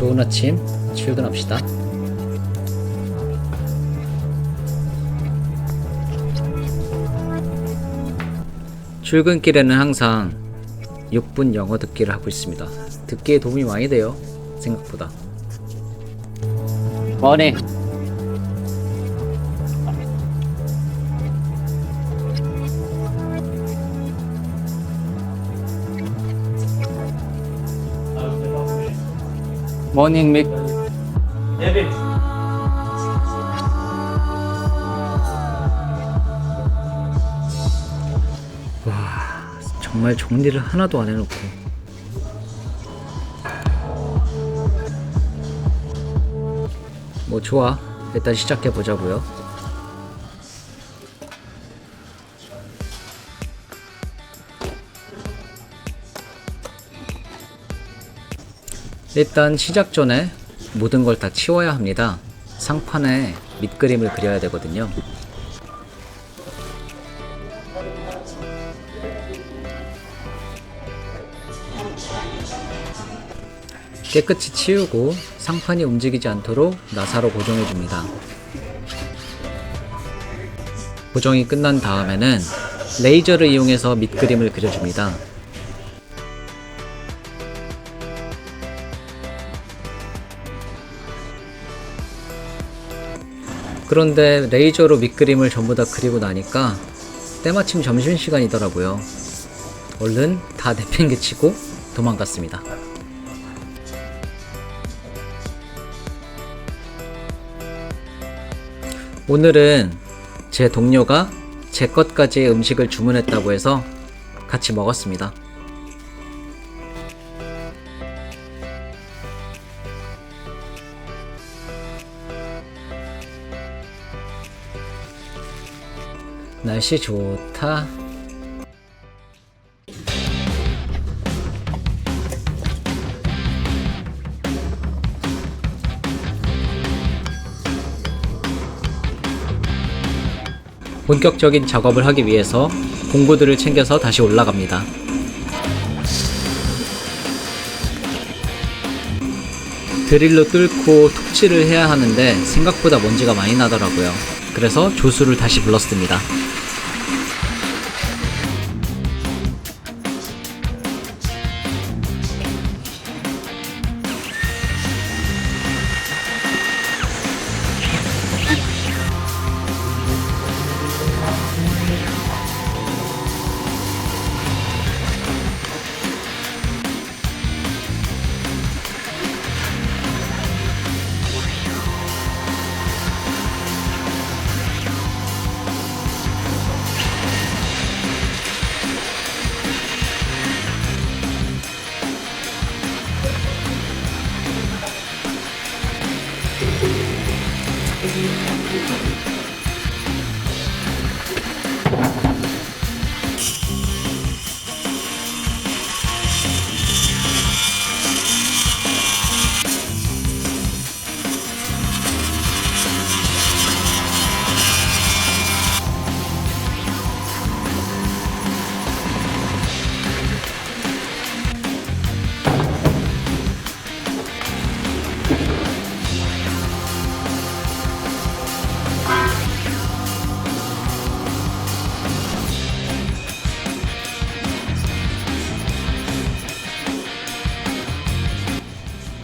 좋은 아침 출근합시다. 출근길에는 항상 6분 영어 듣기를 하고 있습니다. 듣기에 도움이 많이 돼요. 생각보다. 머닝. 모닝 믹. 와, 정말 정리를 하나도 안 해놓고. 뭐 좋아. 일단 시작해 보자고요. 일단 시작 전에 모든 걸 다 치워야 합니다. 상판에 밑그림을 그려야 되거든요. 깨끗이 치우고 상판이 움직이지 않도록 나사로 고정해 줍니다. 고정이 끝난 다음에는 레이저를 이용해서 밑그림을 그려줍니다. 그런데 레이저로 밑그림을 전부 다 그리고 나니까 때마침 점심시간이더라고요. 얼른 다 내팽개치고 도망갔습니다. 오늘은 제 동료가 제 것까지 음식을 주문했다고 해서 같이 먹었습니다. 날씨 좋다. 본격적인 작업을 하기 위해서 공구들을 챙겨서 다시 올라갑니다. 드릴로 뚫고 톡칠을 해야 하는데 생각보다 먼지가 많이 나더라고요. 그래서 조수를 다시 불렀습니다.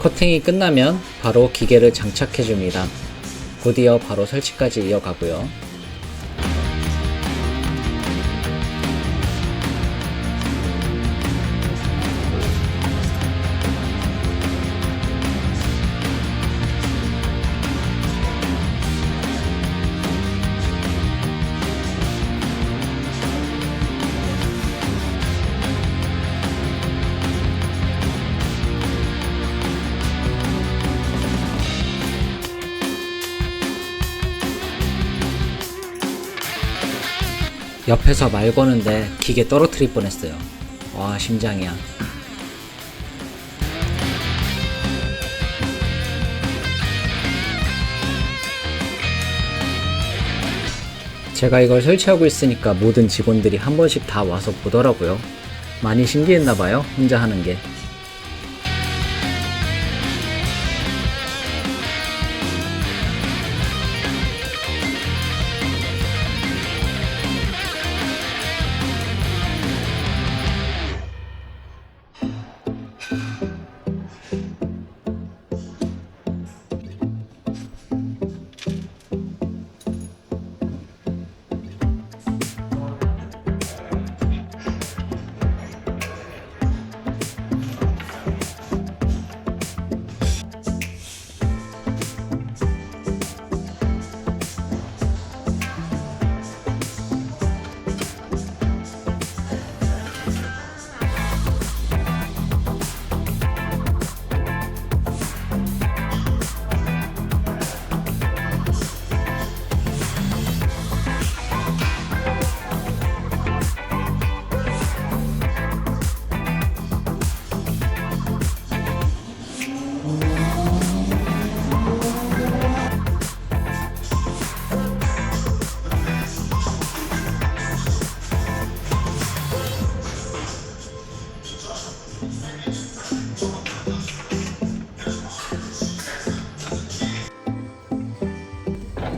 커팅이 끝나면 바로 기계를 장착해 줍니다. 곧이어 바로 설치까지 이어가고요. 옆에서 말 거는데 기계 떨어뜨릴 뻔했어요. 와 심장이야. 제가 이걸 설치하고 있으니까 모든 직원들이 한 번씩 다 와서 보더라고요. 많이 신기했나봐요, 혼자 하는 게.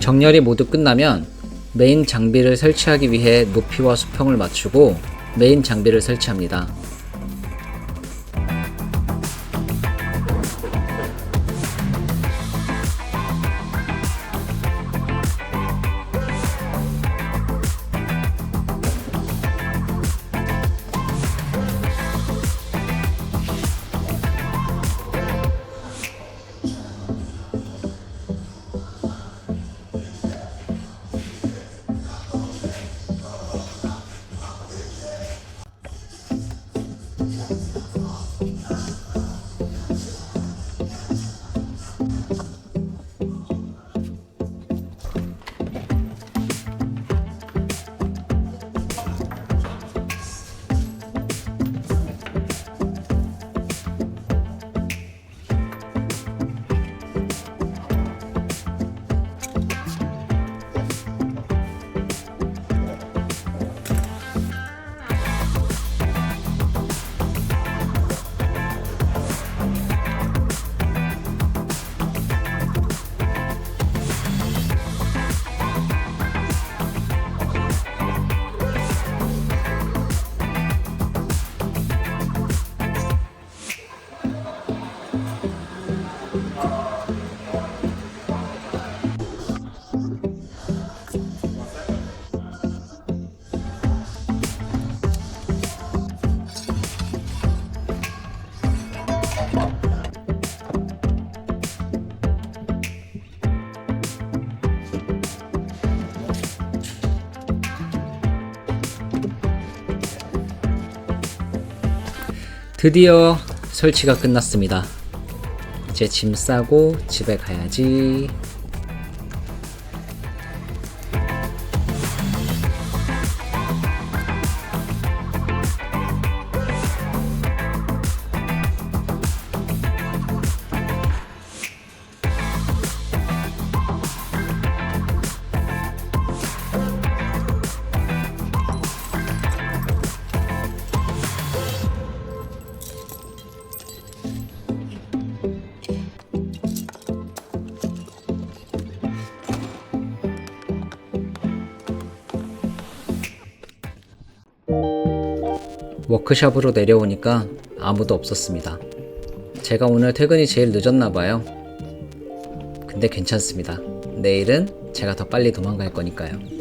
정렬이 모두 끝나면 메인 장비를 설치하기 위해 높이와 수평을 맞추고 메인 장비를 설치합니다. 드디어 설치가 끝났습니다. 이제 짐 싸고 집에 가야지. 워크샵으로 내려오니까 아무도 없었습니다. 제가 오늘 퇴근이 제일 늦었나 봐요. 근데 괜찮습니다. 내일은 제가 더 빨리 도망갈 거니까요.